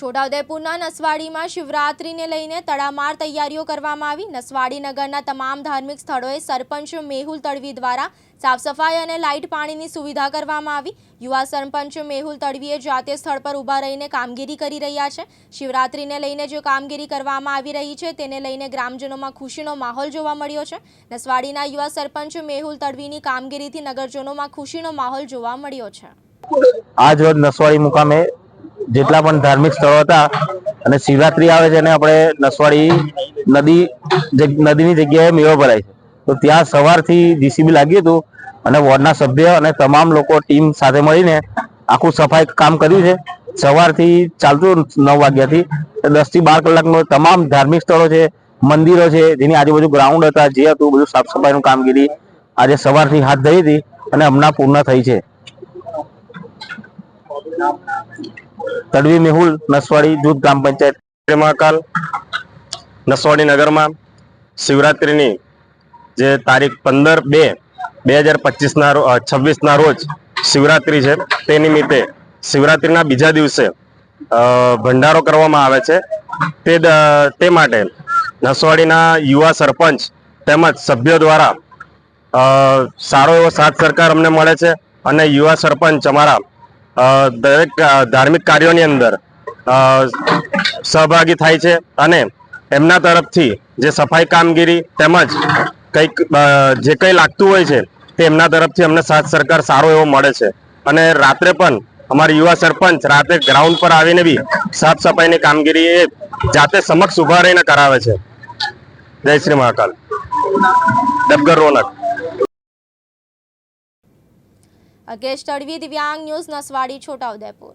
છોટાઉદેપુરના નસવાડીમાં શિવરાત્રીને લઈને તડામાર તૈયારીઓ કરવામાં આવી. નસવાડી નગરના તમામ ધાર્મિક સ્થળોએ સરપંચ મેહુલ તડવી દ્વારા સાફ સફાઈ અને લાઇટ પાણીની સુવિધા કરવામાં આવી. યુવા સરપંચ મેહુલ તડવીએ જાતે સ્થળ પર ઊભા રહીને કામગીરી કરી રહ્યા છે. શિવરાત્રીને લઈને જે કામગીરી કરવામાં આવી રહી છે, તેને લઈને ગ્રામજનોમાં ખુશીનો માહોલ જોવા મળ્યો છે. નસવાડીના યુવા સરપંચ મેહુલ તડવીની કામગીરીથી નગરજનોમાં ખુશીનો માહોલ જોવા મળ્યો છે. આજ રોજ નસવાડી મુકામે જેટલા પણ ધાર્મિક સ્થળો હતા અને શિવરાત્રી આવે છે અને આપણે નસવાડી નદી નદીની જગ્યાએ મેળો ભરાય છે. તો ત્યાં સવારથી જીસીબી લાગ્યું હતું અને વોર્ડના સભ્ય અને તમામ લોકો ટીમ સાથે મળીને આખું સફાઈ કામ કર્યું છે. સવારથી ચાલતું નવ વાગ્યાથી દસથી બાર કલાકનો તમામ ધાર્મિક સ્થળો છે, મંદિરો છે, જેની આજુબાજુ ગ્રાઉન્ડ હતા, જે હતું, બધું સાફ સફાઈનું કામગીરી આજે સવારથી હાથ ધરી હતી અને હમણાં પૂર્ણ થઈ છે. તડવી મેહુલ નસવાડી જૂથ ગ્રામ પંચાયત મહાકાલ. નસવાડી નગરમાં શિવરાત્રિની જે તારીખ પંદર બે બે હજાર પચીસના છવ્વીસના રોજ શિવરાત્રિ છે. તે નિમિત્તે શિવરાત્રિના બીજા દિવસે ભંડારો કરવામાં આવે છે. તે તે માટે નસવાડીના યુવા સરપંચ તેમજ સભ્યો દ્વારા સારો એવો સાથ સરકાર અમને મળે છે અને યુવા સરપંચ અમારા દરેક ધાર્મિક કાર્યોની અંદર સહભાગી થાય છે અને એમના તરફથી જે સફાઈ કામગીરી તેમજ કંઈક જે કંઈ લાગતું હોય છે તે એમના તરફથી અમને સાથ સરકાર સારો એવો મળે છે. અને રાત્રે પણ અમારા યુવા સરપંચ રાતે ગ્રાઉન્ડ પર આવીને બી સાફ સફાઈની કામગીરી એ જાતે સમક્ષ ઊભા રહીને કરાવે છે. જય શ્રી મહાકાલ. ડબગર રોનક. અકેશ તડવી દિવ્યાંગ ન્યૂઝ નસવાડી છોટાઉદેપુર